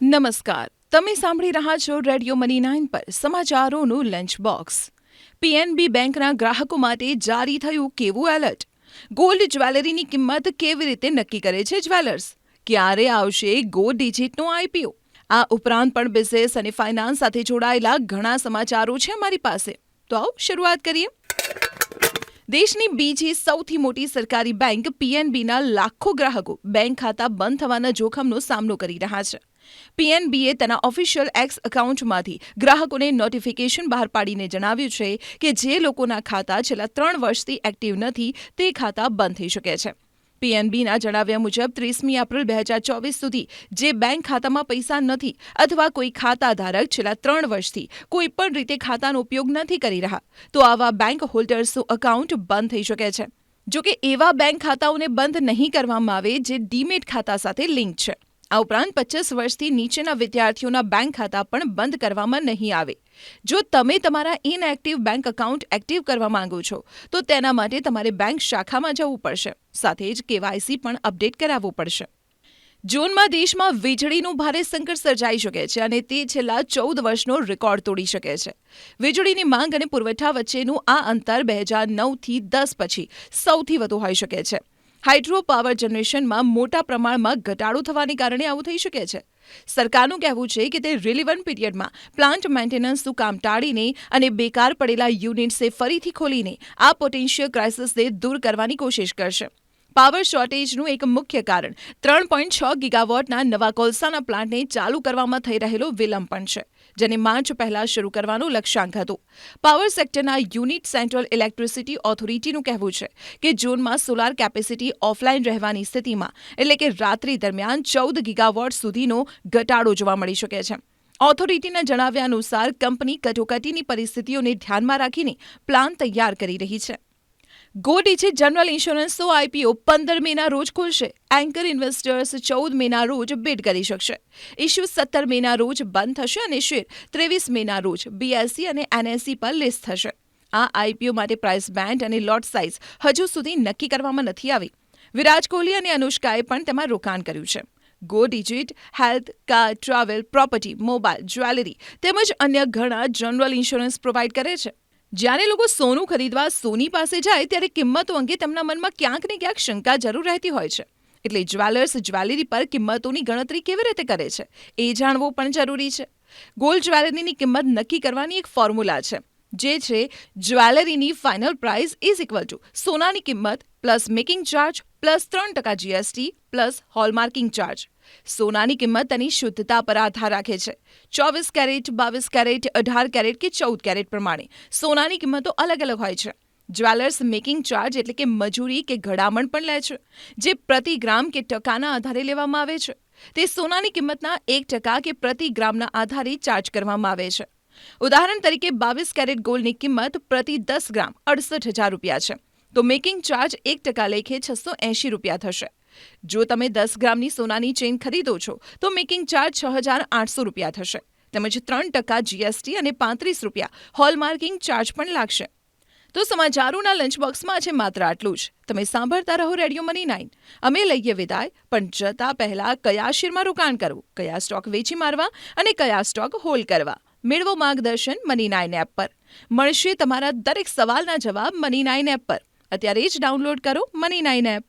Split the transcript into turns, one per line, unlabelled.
નમસ્કાર. તમે સાંભળી રહ્યા છો રેડિયો મની નાઇન પર સમાચારોનું લંચ બોક્સ પીએનબી બેંકના ગ્રાહકો માટે જારી થયું કેવું એલર્ટ ગોલ્ડ જ્વેલરીની કિંમત કેવી રીતે નક્કી કરે છે જ્વેલર્સ? ક્યારે આવશે ગો ડિજિટનો આઈપીઓ આ ઉપરાંત પણ બિઝનેસ અને ફાઇનાન્સ સાથે જોડાયેલા ઘણા સમાચારો છે અમારી પાસે. તો આવો શરૂઆત કરીએ. દેશની બીજી સૌથી મોટી સરકારી બેંક પીએનબીના લાખો ગ્રાહકો બેંક ખાતા બંધ થવાના જોખમનો સામનો કરી રહ્યા છે. પીએનબીએ તેના ઓફિશિયલ એક્સ એકાઉન્ટમાંથી ગ્રાહકોને નોટિફિકેશન બહાર પાડીને જણાવ્યું છે કે જે લોકોના ખાતા છેલ્લા ત્રણ વર્ષથી એક્ટિવ નથી, તે ખાતા બંધ થઈ શકે છે. પીએનબીના જણાવ્યા મુજબ, ત્રીસમી એપ્રિલ બે હજાર ચોવીસ સુધી જે બેંક ખાતામાં પૈસા નથી અથવા કોઈ ખાતા ધારક છેલ્લા ત્રણ વર્ષથી કોઈ પણ રીતે ખાતાનો ઉપયોગ નથી કરી રહ્યા, તો આવા બેંક હોલ્ડર્સનું એકાઉન્ટ બંધ થઈ શકે છે. જોકે એવા બેંક ખાતાઓને બંધ નહીં કરવામાં આવે જે ડીમેટ ખાતા સાથે લિંક છે. આ ઉપરાંત પચીસ વર્ષથી નીચેના વિદ્યાર્થીઓના બેંક ખાતા પણ બંધ કરવામાં નહીં આવે. જો તમે તમારા ઇનએક્ટિવ બેંક એકાઉન્ટ એક્ટિવ કરવા માંગો છો, તો તેના માટે તમારે બેંક શાખામાં જવું પડશે. સાથે જ કેવાયસી પણ અપડેટ કરાવવું પડશે. જૂનમાં દેશમાં વીજળીનું ભારે સંકટ સર્જાઈ શકે છે અને તે છેલ્લા ચૌદ વર્ષનો રેકોર્ડ તોડી શકે છે. વીજળીની માંગ અને પુરવઠા વચ્ચેનું આ અંતર બે હજાર નવથી દસ પછી સૌથી વધુ હોઈ શકે છે. હાઇડ્રો પાવર જનરેશનમાં મોટા પ્રમાણમાં ઘટાડો થવાને કારણે આવું થઈ શકે છે. સરકારનું કહેવું છે કે તે રિલિવન્ટ પીરિયડમાં પ્લાન્ટ મેન્ટેનન્સનું કામ ટાળીને અને બેકાર પડેલા યુનિટ્સે ફરીથી ખોલીને આ પોટેન્શિયલ ક્રાઇસિસને દૂર કરવાની કોશિશ કરશે. પાવર શોર્ટેજનું એક મુખ્ય કારણ. ત્રણ પોઈન્ટ છ ગીગાવોટના નવા કોલસાના પ્લાન્ટને ચાલુ કરવામાં થઈ રહેલો વિલંબ પણ છે, જેને માર્ચ પહેલા શરૂ કરવાનું લક્ષ્યાંક હતું. પાવર સેક્ટરના યુનિટ સેન્ટ્રલ ઇલેક્ટ્રિસિટી ઓથોરિટીનું કહેવું છે કે જૂનમાં સોલાર કેપેસિટી ઓફલાઈન રહેવાની સ્થિતિમાં, એટલે કે રાત્રિ દરમિયાન ચૌદ ગીગાવોટ સુધીનો ઘટાડો જોવા મળી શકે છે. ઓથોરિટીના જણાવ્યા અનુસાર કંપની કટોકટીની પરિસ્થિતિઓને ધ્યાનમાં રાખીને પ્લાન તૈયાર કરી રહી છે. ગો ડિજિટ જનરલ ઇન્સ્યોરન્સનો આઈપીઓ પંદર મેના રોજ ખુલશે. એન્કર ઇન્વેસ્ટર્સ ચૌદ મેના રોજ બિડ કરી શકશે. ઇશ્યુ સત્તર મેના રોજ બંધ થશે અને શેર ત્રેવીસ મેના રોજ બીએસસી અને એનએસસી પર લિસ્ટ થશે. આ આઈપીઓ માટે પ્રાઇસ બેન્ડ અને લોટ સાઇઝ હજુ સુધી નક્કી કરવામાં નથી આવી. વિરાટ કોહલી અને અનુષ્કાએ પણ તેમાં રોકાણ કર્યું છે. Go digit health car travel property mobile jewellery તેમજ અન્ય ઘણા જનરલ ઇન્સ્યોરન્સ પ્રોવાઈડ કરે છે. જ્યારે લોકો સોનું ખરીદવા સોની પાસે જાય ત્યારે કિંમતો અંગે તેમના મનમાં ક્યાંક ને ક્યાંક શંકા જરૂર રહેતી હોય છે. એટલે જ્વેલર્સ જ્વેલરી પર કિંમતોની ગણતરી કેવી રીતે કરે છે? એ જાણવું પણ જરૂરી છે. ગોલ્ડ જ્વેલરીની કિંમત નક્કી કરવાની એક ફોર્મ્યુલા છે. જે છે, જ્વેલરીની final price is equal to સોનાની કિંમત પ્લસ મેકિંગ ચાર્જ પ્લસ ત્રણ ટકા જીએસટી પ્લસ હોલમાર્કિંગ ચાર્જ સોનાની કિંમત તેની શુદ્ધતા પર આધાર રાખે છે. ચોવીસ કેરેટ બાવીસ કેરેટ અઢાર કેરેટ કે ચૌદ કેરેટ પ્રમાણે સોનાની કિંમતો અલગ અલગ હોય છે. જ્વેલર્સ મેકિંગ ચાર્જ એટલે કે મજૂરી કે ઘડામણ પણ લે છે, જે પ્રતિ ગ્રામ કે ટકાના આધારે લેવામાં આવે છે. તે સોનાની કિંમતના એક ટકા કે પ્રતિ ગ્રામના આધારે ચાર્જ કરવામાં આવે છે. ઉદાહરણ તરીકે બાવીસ કેરેટ ગોલ્ડની કિંમત પ્રતિ દસ ગ્રામ અડસઠ હજાર રૂપિયા છે. તો મેકિંગ ચાર્જ એક ટકા લેખે છસો એંશી રૂપિયા થશે. જો તમે દસ ગ્રામની સોનાની ચેઇન ખરીદો છો, તો મેકિંગ ચાર્જ છ હજાર આઠસો રૂપિયા થશે. તેમજ ત્રણ ટકા જીએસટી અને પાંત્રીસ રૂપિયા હોલમાર્કિંગ ચાર્જ પણ લાગશે. તો સમાચારોના લંચ બોક્સમાં છે માત્ર આટલું જ. તમે સાંભળતા રહો રેડિયો મની નાઇન. અમે લઈએ વિદાય, પણ જતા પહેલા કયા શેરમાં રોકાણ કરવું? કયા સ્ટોક વેચી મારવા અને કયા સ્ટોક હોલ્ડ કરવા? મેળવો માર્ગદર્શન મની નાઇન એપ પર. મળશે તમારા દરેક સવાલના જવાબ મની નાઇન એપ પર. અત્યારે જ ડાઉનલોડ કરો મની નાઇન એપ.